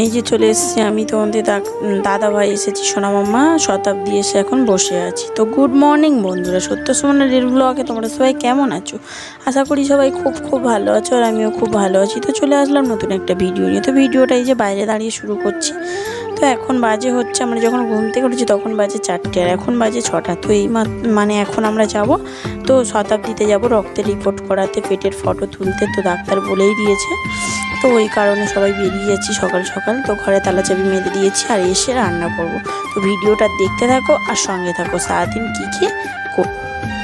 এই যে চলে এসেছি আমি তোমাদের দাদা ভাই এসেছি, সোনা মাম্মা, শতাব্দী এসে এখন বসে আছি। তো গুড মর্নিং বন্ধুরা, সত্য সুমনের রিল ব্লগে তোমরা সবাই কেমন আছো? আশা করি সবাই খুব খুব ভালো আছো আর আমিও খুব ভালো আছি। তো চলে আসলাম নতুন একটা ভিডিও নিয়ে। তো ভিডিওটা এই যে বাইরে দাঁড়িয়ে শুরু করছি। তো এখন বাজে হচ্ছে, আমরা যখন ঘুম থেকে উঠেছি তখন বাজে চারটে আর এখন বাজে ছটা। তো এই মানে এখন আমরা যাব, তো শতাব্দীতে যাব রক্তের রিপোর্ট করাতে, পেটের ফটো তুলতে। তো ডাক্তার বলেই দিয়েছে। তো ওই কারণে সবাই বেরিয়ে যাচ্ছি সকাল সকাল। তো ঘরে তালা চাবি মেরে দিয়েছি আর এসে রান্না করব। তো ভিডিওটা দেখতে থাকো আর সঙ্গে থাকো। সারাদিন কী কী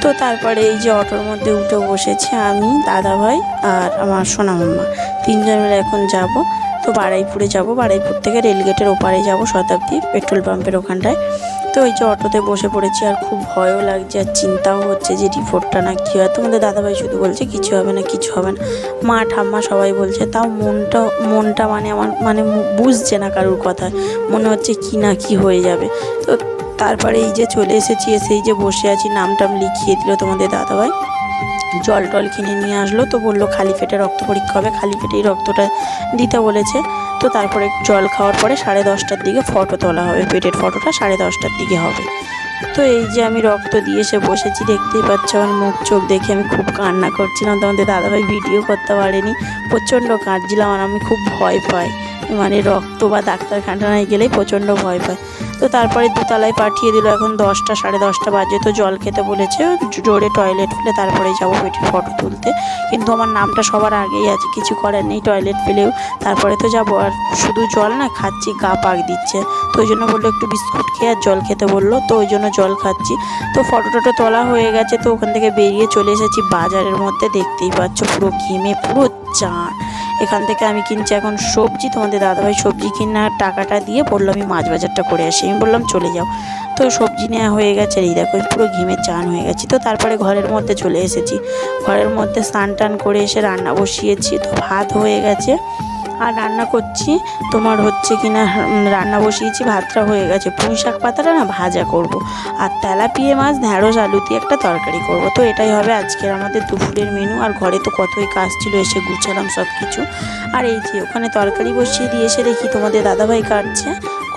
তো তারপরে এই যে অটোর মধ্যে উঠে বসেছি আমি দাদা ভাই আর আমার সোনা মাম্মা তিনজন মিলে এখন যাব। তো বাড়াইপুরে যাব। বাড়াইপুর থেকে রেলগেটের ওপারে যাব শতাব্দী পেট্রোল পাম্পের ওখানটায়। তো ওই যে অটোতে বসে পড়েছি আর খুব ভয়ও লাগছে আর চিন্তাও হচ্ছে যে রিপোর্টটা না কী হয়। তোমাদের দাদাভাই শুধু বলছে, কিছু হবে না, কিছু হবে না। মা, ঠাম্মা সবাই বলছে, তাও মনটা মনটা মানে আমার মানে বুঝছে না কারোর কথা। মনে হচ্ছে কি না কি হয়ে যাবে। তো তারপরে এই যে চলে এসেছি এসে এই যে বসে আছি নাম টাম লিখিয়ে দিল তোমাদের দাদাভাই। জল টল কিনে নিয়ে আসলো, তো বলল খালি পেটে রক্ত পরীক্ষা হবে, খালি পেটেই রক্তটা দিতে বলেছে। তো তারপরে জল খাওয়ার পরে সাড়ে দশটার দিকে ফটো তোলা হবে, পেটের ফটোটা সাড়ে দশটার দিকে হবে। তো এই যে আমি রক্ত দিয়ে এসে বসেছি, দেখতেই পাচ্ছ আমার মুখ চোখ দেখে আমি খুব কান্না করছিলাম। তোমাদের দাদাভাই ভিডিও করতে পারেনি, প্রচণ্ড কাঁদছিলাম আর আমি খুব ভয় পাই। মানে রক্ত বা ডাক্তারখানায় গেলেই প্রচণ্ড ভয় পায়। তো তারপরে দোতলায় পাঠিয়ে দিল, এখন দশটা, সাড়ে দশটা বাজে। তো জল খেতে বলেছে, জোরে টয়লেট ফেলে তারপরে যাব পেটের ফটো তুলতে। কিন্তু আমার নামটা সবার আগেই আছে, কিছু করার নেই, টয়লেট ফেলেও তারপরে তো যাব, আর শুধু জল না, খাচ্ছি, গা পাক দিচ্ছে। তো ওই জন্য বলল একটু বিস্কুট খেয়ে আর জল খেতে বলল, তো ওই জন্য জল খাচ্ছি। তো ফটো টটো তোলা হয়ে গেছে, তো ওখান থেকে বেরিয়ে চলে এসেছি বাজারের মধ্যে, দেখতেই পাচ্ছ পুরো ঘেমে, পুরো চান। এখান থেকে আমি কিনছি এখন সবজি, তোমাদের দাদাভাই সবজি কেনার টাকাটা দিয়ে বলল আমি মাছ বাজারটা করে আসি। আমি বললাম, চলে যাও। তো সবজি নেওয়া হয়ে গেছে, এই দেখো পুরো ঘিমের চান হয়ে গেছি। তো তারপরে ঘরের মধ্যে চলে এসেছি। ঘরের মধ্যে স্নান টান করে এসে রান্না বসিয়েছি। তো ভাত হয়ে গেছে। আর রান্না করছি। তোমার হচ্ছে কিনা উম, রান্না বসিয়েছি ভাতটা হয়ে গেছে। পুঁই শাক পাতাটা না ভাজা করব। আর তেলাপিয়ে মাছ ঢ্যাঁড়স আলু দিয়ে একটা তরকারি করব। তো এটাই হবে আজকের আমাদের দুপুরের মেনু আর ঘরে তো কতই কাজ ছিল এসে গুছালাম সব কিছু আর এই যে ওখানে তরকারি বসিয়ে দিয়ে এসে দেখি তোমাদের দাদাভাই কাটছে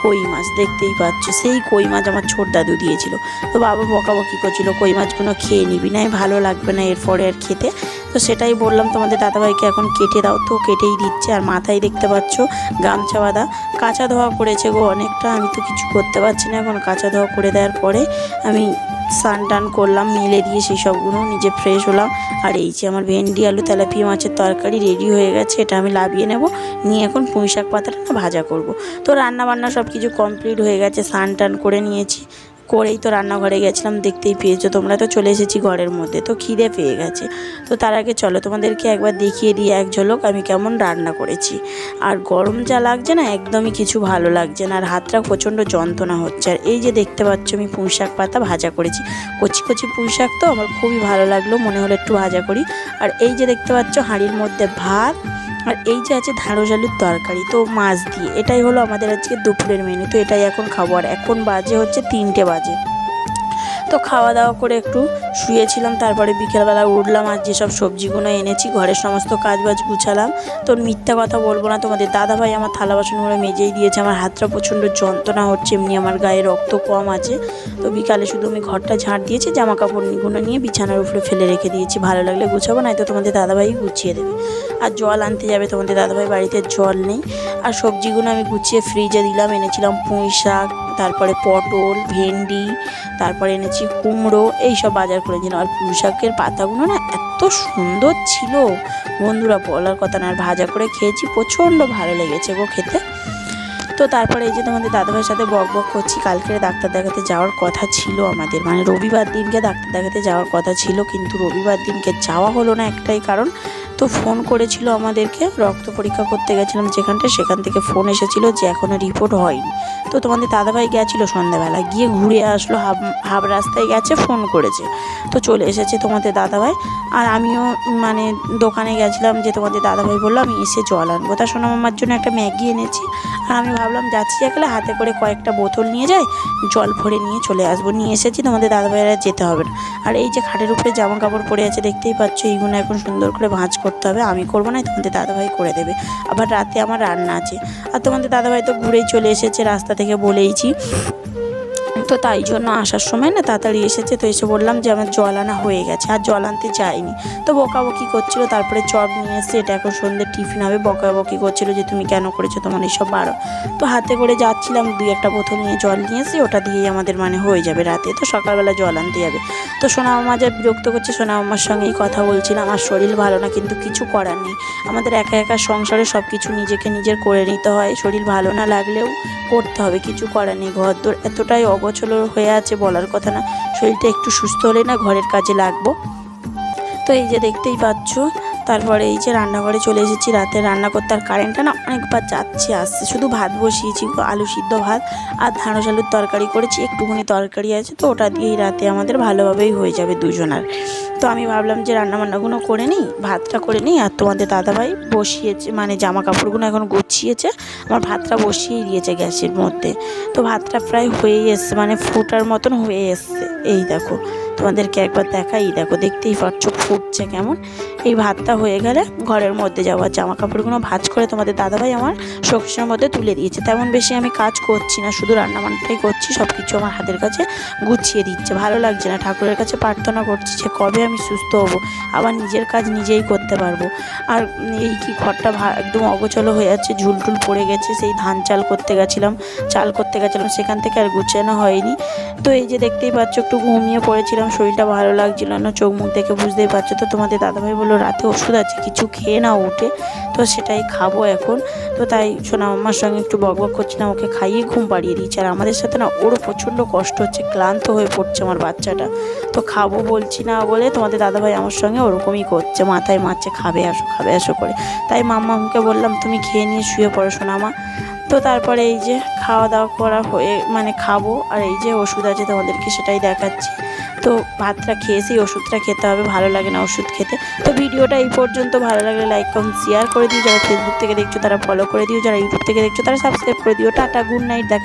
কই মাছ দেখতেই পাচ্ছ। সেই কই মাছ আমার ছোট দাদু দিয়েছিল। তো বাবা বকাবকি করছিল কই মাছগুলো খেয়ে নিবি না ভালো লাগবে না এরপরে আর খেতে। তো সেটাই বললাম তোমাদের দাদাভাইকে, এখন কেটে দাও তো, কেটেই দিচ্ছে। আর মাথায় দেখতে পাচ্ছ গামছা বাঁধা। কাঁচা ধোয়া করেছে গো অনেকটা, আমি তো কিছু করতে পারছি না এখন। কাঁচা ধোয়া করে দেওয়ার পরে আমি স্নান টান করলাম, মিলে দিয়ে সেই সবগুলো, নিজে ফ্রেশ হলাম। আর এই যে আমার ভেন্ডি, আলু, তেলাপিয়া, মাছের তরকারি রেডি হয়ে গেছে, এটা আমি লাভিয়ে নেব। নিয়ে এখন পুঁই শাক পাতাটা ভাজা করব। তো রান্না বান্না সব কিছু কমপ্লিট হয়ে গেছে, স্নান টান করে নিয়েছি। করেই তো রান্নাঘরে গেছিলাম, দেখতেই পেয়েছ। তোমরা তো চলে এসেছি ঘরের মধ্যে, তো খিদে পেয়ে গেছে। তো তার আগে চলো, তোমাদেরকে একবার দেখিয়ে দিই এক ঝলক, আমি কেমন রান্না করেছি। আর গরম যা লাগছে না, একদমই কিছু ভালো লাগছে না, আর হাতটা প্রচণ্ড যন্ত্রণা হচ্ছে। আর এই যে দেখতে পাচ্ছ, আমি পুঁই শাক পাতা ভাজা করেছি। কচি কচি পুঁই শাক তো, আমার খুবই ভালো লাগল, মনে হলো একটু ভাজা করি। আর এই যে দেখতে পাচ্ছ, হাঁড়ির মধ্যে ভাত আর এই যে আছে ঢ্যাঁড়স আলুর তরকারি, তো মাছ দিয়ে, এটাই হলো আমাদের আজকে দুপুরের মেনু তো এটাই এখন খাব। আর এখন বাজে হচ্ছে তিনটে বাজে। তো খাওয়া দাওয়া করে একটু শুয়েছিলাম, তারপরে বিকেলবেলা উঠলাম আর যেসব সবজিগুলো এনেছি, ঘরের সমস্ত কাজ বাজ গুছালাম। তো মিথ্যা কথা বলব না, তোমাদের দাদাভাই আমার থালা বাসনগুলো মেজেই দিয়েছে, আমার হাতটা প্রচণ্ড যন্ত্রণা হচ্ছে, এমনি আমার গায়ে রক্ত কম আছে। তো বিকালে শুধু আমি ঘরটা ঝাঁট দিয়েছি জামা কাপড়গুলো নিয়ে বিছানার উপরে ফেলে রেখে দিয়েছি, ভালো লাগলে গুছাবো নয়তো তোমাদের দাদাভাই গুছিয়ে দেবে। আর জল আনতে যাবে, তোমাদের দাদাভাই বাড়িতে জল নেই। আর সবজিগুলো আমি গুছিয়ে ফ্রিজে দিলাম, এনেছিলাম পুঁই শাক তারপরে পটল, ভেন্ডি, তারপরে এনেছি কুমড়ো, এইসব বাজার করেছিলাম। আর পুঁই শাকের পাতাগুলো না এত সুন্দর ছিল। বন্ধুরা, বলার কথা না, আর ভাজা করে খেয়েছি, প্রচণ্ড ভালো লেগেছে গো খেতে। তো তারপরে এই যে তোমাদের দাদাভাইয়ের সাথে বক বক করছি, কালকে ডাক্তার দেখাতে যাওয়ার কথা ছিল আমাদের। মানে রবিবার দিনকে ডাক্তার দেখাতে যাওয়ার কথা ছিল, কিন্তু রবিবার দিনকে যাওয়া হলো না একটাই কারণ। তো ফোন করেছিল আমাদেরকে, রক্ত পরীক্ষা করতে গেছিলাম যেখানটা সেখান থেকে ফোন এসেছিল যে এখনও রিপোর্ট হয়নি। তো তোমাদের দাদাভাই গেছিল সন্ধ্যাবেলা, গিয়ে ঘুরে আসলো হাফ হাফ রাস্তায় গেছে, ফোন করেছে। তো চলে এসেছে তোমাদের দাদাভাই। আর আমিও মানে দোকানে গেছিলাম যে তোমাদের দাদাভাই বলল, আমি এসে জল আনব। তা সোনা মামার জন্য একটা ম্যাগি এনেছি। আর আমি ভাবলাম, যাচ্ছি একলে, হাতে করে কয়েকটা বোতল নিয়ে যাই, জল ভরে নিয়ে চলে আসব। নিয়ে এসেছি, তোমাদের দাদাভাইয়ের যেতে হবে না। আর এই যে খাটের উপরে জামা কাপড় পরে আছে, দেখতেই পাচ্ছ, এইগুলো এখন সুন্দর করে ভাঁজ করতে হবে, আমি করব না, তোমাদের দাদাভাই করে দেবে। আবার রাতে আমার রান্না আছে। আর তোমাদের দাদাভাই তো ঘুরেই চলে এসেছে, রাস্তা থেকে বলেইছি। তো তাই জন্য আসার সময় না তাড়াতাড়ি এসেছে, তো এসে বললাম যে আমার জল আনা হয়ে গেছে আর জল আনতে যাইনি। তো বকাবকি করছিল, তারপরে চপ নিয়ে এসে এটা এখন সন্ধ্যে টিফিন হবে, বকাবকি করছিল যে তুমি কেন করেছ তোমার এইসব বারো। তো হাতে করে যাচ্ছিলাম, দুই একটা বোতল নিয়ে জল নিয়ে এসে ওটা দিয়েই আমাদের মানে হয়ে যাবে রাতে। তো সকালবেলা জল আনতে যাবে। তো সোনা মামা যা বিরক্ত করছে, সোনা মামার সঙ্গেই কথা বলছিলাম আমার শরীর ভালো না, কিন্তু কিছু করার নেই। আমাদের একা একা সংসারে সব কিছু নিজেকে নিজের করে নিতে হয়, শরীর ভালো না লাগলেও করতে হবে, কিছু করার নেই। ঘর এতটাই অগোছল হয়ে আছে বলার কথা না। শরীরটা একটু সুস্থ হলে না ঘরের কাজে লাগবো। তো এই যে দেখতেই পাচ্ছ তারপরে এই যে রান্নাঘরে চলে এসেছি, রাতে রান্না করতে আর কারেন্টটা না অনেকবার যাচ্ছে, আসছে। শুধু ভাত বসিয়েছি, আলু সিদ্ধ ভাত আর ঢাঁড়স আলুর তরকারি করেছি, একটুখানি তরকারি আছে তো, ওটা দিয়েই রাতে আমাদের ভালোভাবেই হয়ে যাবে দুজনার। তো আমি ভাবলাম যে রান্না বান্নাগুলো করে নিই, ভাতটা করে নিই আর তোমাদের দাদাভাই বসিয়েছে মানে জামা কাপড়গুলো এখন গুছিয়েছে, আমার ভাতটা বসিয়েই দিয়েছে গ্যাসের মধ্যে। তো ভাতটা প্রায় হয়েই এসছে মানে ফুটার মতন হয়ে এসছে। এই দেখো, তোমাদেরকে একবার দেখাই দেখো, দেখতেই পাচ্ছ ফুটছে কেমন। এই ভাতটা হয়ে গেলে ঘরের মধ্যে যাওয়ার জামা কাপড়গুলো ভাঁজ করে তোমাদের দাদাভাই আমার শোকেশের মধ্যে তুলে দিয়েছে। তেমন বেশি আমি কাজ করছি না, শুধু রান্নাবান্নাটাই করছি সব কিছু আমার হাতের কাছে গুছিয়ে দিচ্ছে। ভালো লাগছে না, ঠাকুরের কাছে প্রার্থনা করছি যে কবে আমি সুস্থ হব, আবার নিজের কাজ নিজেই করতে পারব। আর এই কি ঘরটা একদম অগোচলো হয়ে যাচ্ছে ঝুলটুল পড়ে গেছে, সেই ধান চাল করতে গেছিলাম, চাল করতে গেছিলাম, সেখান থেকে আর গুছানো হয়নি। তো এই যে দেখতেই পাচ্ছ, একটু ঘুমিয়ে পড়েছিলাম, শরীরটা ভালো লাগছিল না, চোখ মুখ দেখে বুঝতেই পারছ তো তোমাদের দাদাভাই বলল রাতে ওষুধ আছে, কিছু খেয়ে না উঠে। তো সেটাই খাব এখন। তো তাই সোনা মামার সঙ্গে একটু বক বক করছিলাম, ওকে খাইয়ে ঘুম পাড়িয়ে দিচ্ছি আর আমাদের সাথে না, ওরও প্রচণ্ড কষ্ট হচ্ছে, ক্লান্ত হয়ে পড়ছে আমার বাচ্চাটা। তো খাব বলছি না বলে তোমাদের দাদাভাই আমার সঙ্গে ওরকমই করছে, মাথায় মারছে, খাবে আসো খাবে আসো করে। তাই মাম্মামকে বললাম, তুমি খেয়ে নিয়ে শুয়ে পড়ো সোনামা তো তারপরে এই যে খাওয়া দাওয়া করা হয়ে মানে খাব, আর এই যে ওষুধ আছে তোমাদেরকে সেটাই দেখাচ্ছি। তো ভাতটা খেয়ে সেই ওষুধটা খেতে হবে, ভালো লাগে না ওষুধ খেতে। তো ভিডিওটা এই পর্যন্ত, ভালো লাগলে লাইক কম শেয়ার করে দিও। যারা ফেসবুক থেকে দেখছ, তারা ফলো করে দিও। যারা ইউটিউব থেকে দেখছ, তারা সাবস্ক্রাইব করে দিও। টাটা গুড নাইট দেখা